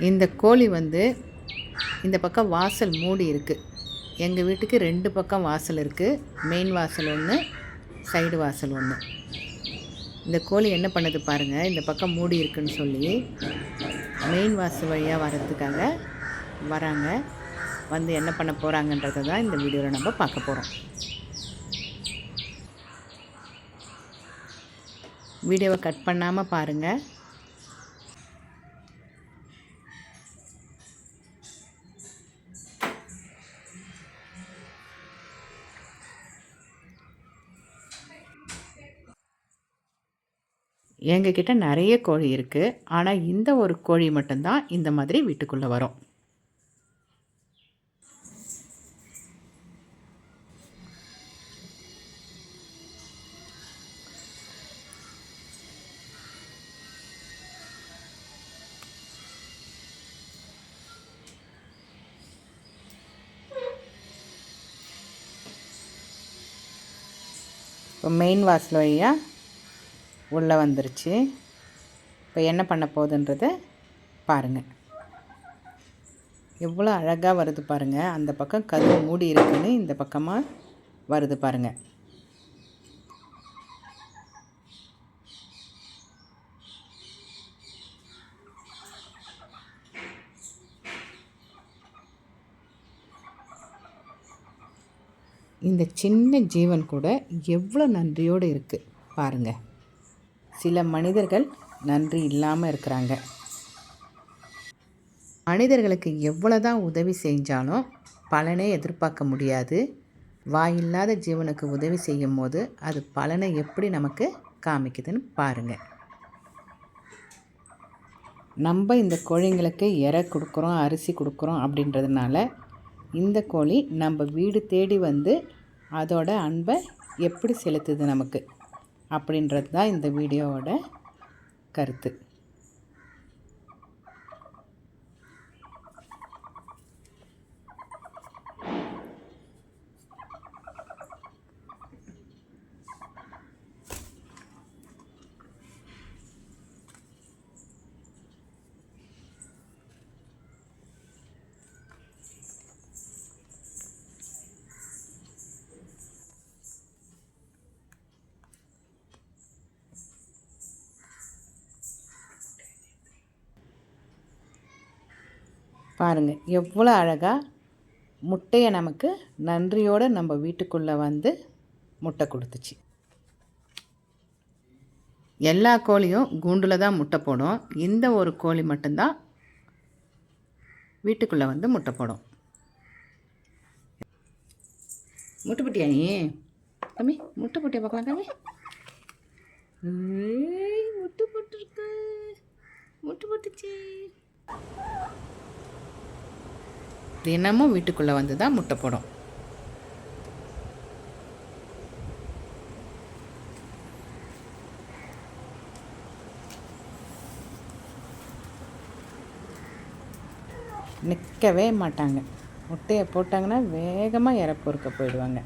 இந்த கோழி வந்து இந்த பக்கம் வாசல் மூடி இருக்குது எங்கள் வீட்டுக்கு ரெண்டு பக்கம் வாசல் இருக்குது மெயின் வாசல் ஒன்று சைடு வாசல் ஒன்று இந்த கோழி என்ன பண்ணுது பாருங்கள் இந்த பக்கம் மூடி இருக்குன்னு சொல்லி மெயின் வாசல் வழியாக வர்றதுக்காக வராங்க. வந்து என்ன பண்ண போகிறாங்கன்றதை தான் இந்த வீடியோவில் நம்ம பார்க்க போகிறோம் வீடியோவை கட் பண்ணாமல் பாருங்கள் எங்ககிட்ட நிறைய கோழி இருக்குது ஆனால் இந்த ஒரு கோழி மட்டும்தான் இந்த மாதிரி வீட்டுக்குள்ளே வரும். இப்போ மெயின் வாசல் வழியாக உள்ளே வந்துருச்சு. இப்போ என்ன பண்ண போகுதுன்றத பாருங்கள் எவ்வளோ அழகாக வருது பாருங்கள் அந்த பக்கம் கதவு மூடி இருக்குன்னு இந்த பக்கமாக வருது பாருங்கள் இந்த சின்ன ஜீவன் கூட எவ்வளோ நன்றியோடு இருக்குது பாருங்கள் சில மனிதர்கள் நன்றி இல்லாமல் இருக்கிறாங்க. மனிதர்களுக்கு எவ்வளோ தான் உதவி செஞ்சாலும் பலனே எதிர்பார்க்க முடியாது. வாயில்லாத ஜீவனுக்கு உதவி செய்யும் போது அது பலனை எப்படி நமக்கு காமிக்குதுன்னு பாருங்கள் நம்ம இந்த கோழிங்களுக்கு இறை கொடுக்குறோம் அரிசி கொடுக்குறோம் அப்படின்றதுனால இந்த கோழி நம்ம வீடு தேடி வந்து அதோட அன்பை எப்படி செலுத்துது நமக்கு? அப்படின்றது தான் இந்த வீடியோவோட கருத்து. பாருங்கள் எவ்வளோ அழகாக முட்டையை நமக்கு நன்றியோடு நம்ம வீட்டுக்குள்ளே வந்து முட்டை கொடுத்துச்சு. எல்லா கோழியும் கூண்டில் தான் முட்டை போடும். இந்த ஒரு கோழி மட்டும்தான் வீட்டுக்குள்ளே வந்து முட்டை போடும். முட்டை பொட்டியா நீ? தம்பி முட்டை பொட்டியை பார்க்கலாம் தம்பி. ஏய், முட்டை போட்டிருக்கு. முட்டை போட்டுச்சு. தினமும் வீட்டுக்குள்ளே வந்து தான் முட்டை போடும். நிற்கவே மாட்டாங்க. முட்டையை போட்டாங்கன்னா வேகமாக இறப்பொறுக்க போயிடுவாங்க.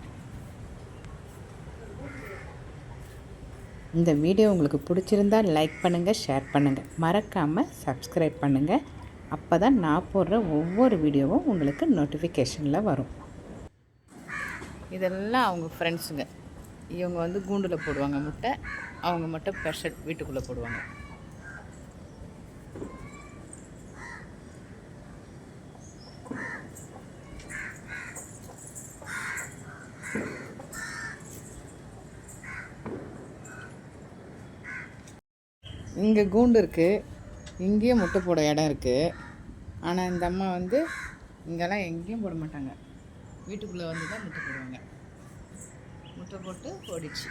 இந்த வீடியோ உங்களுக்கு பிடிச்சிருந்தா லைக் பண்ணுங்கள் ஷேர் பண்ணுங்கள் மறக்காமல் சப்ஸ்கிரைப் பண்ணுங்கள் அப்போ தான் நான் போடுற ஒவ்வொரு வீடியோவும் உங்களுக்கு நோட்டிஃபிகேஷனில் வரும். இதெல்லாம் அவங்க ஃப்ரெண்ட்ஸுங்க இவங்க வந்து கூண்டில் போடுவாங்க முட்டை அவங்க மட்டும் ப்ரெஷர் வீட்டுக்குள்ளே போடுவாங்க. இங்கே கூண்டு இருக்குது இங்கேயும் முட்டை போட இடம் இருக்குது ஆனால் இந்த அம்மா வந்து இங்கெல்லாம் எங்கேயும் போட மாட்டாங்க. வீட்டுக்குள்ளே வந்து தான் முட்டை போடுவாங்க. முட்டை போட்டு ஓடிச்சு